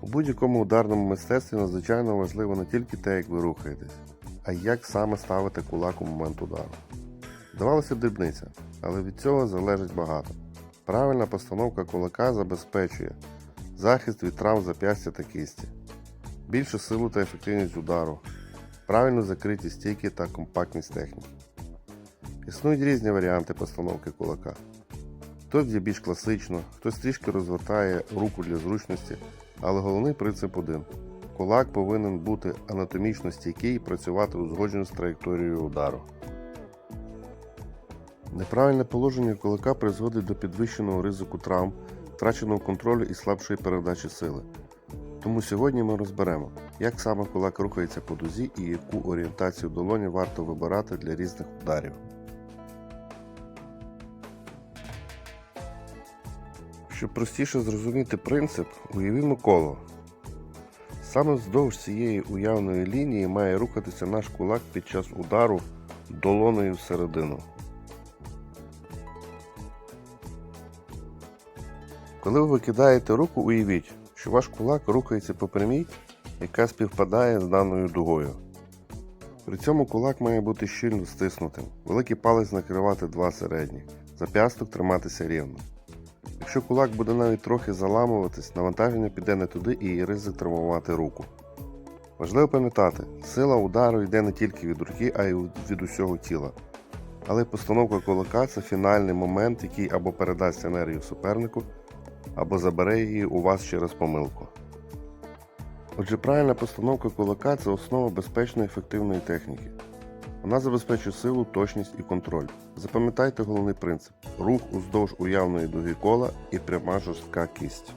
У будь-якому ударному мистецтві надзвичайно важливо не тільки те, як ви рухаєтесь, а й як саме ставите кулак у момент удару. Здавалося б дрібниця, але від цього залежить багато. Правильна постановка кулака забезпечує захист від травм зап'ястя та кисті, більшу силу та ефективність удару, правильну закриті стійки та компактність техніки. Існують різні варіанти постановки кулака. Хтось є більш класично, хтось трішки розвертає руку для зручності, але головний принцип один. Кулак повинен бути анатомічно стійкий і працювати узгоджено з траєкторією удару. Неправильне положення кулака призводить до підвищеного ризику травм, втраченого контролю і слабшої передачі сили. Тому сьогодні ми розберемо, як саме кулак рухається по дузі і яку орієнтацію долоні варто вибирати для різних ударів. Щоб простіше зрозуміти принцип, уявімо коло. Саме вздовж цієї уявної лінії має рухатися наш кулак під час удару долоною всередину. Коли ви викидаєте руку, уявіть, що ваш кулак рухається по прямій, яка співпадає з даною дугою. При цьому кулак має бути щільно стиснутим, великий палець накривати два середні, зап'ясток триматися рівно. Якщо кулак буде навіть трохи заламуватись, навантаження піде не туди і ризик травмувати руку. Важливо пам'ятати, сила удару йде не тільки від руки, а й від усього тіла. Але постановка кулака це фінальний момент, який або передасть енергію супернику, або забере її у вас через помилку. Отже, правильна постановка кулака це основа безпечної ефективної техніки. Вона забезпечує силу, точність і контроль. Запам'ятайте головний принцип: рух уздовж уявної дуги кола і пряма жорстка кість.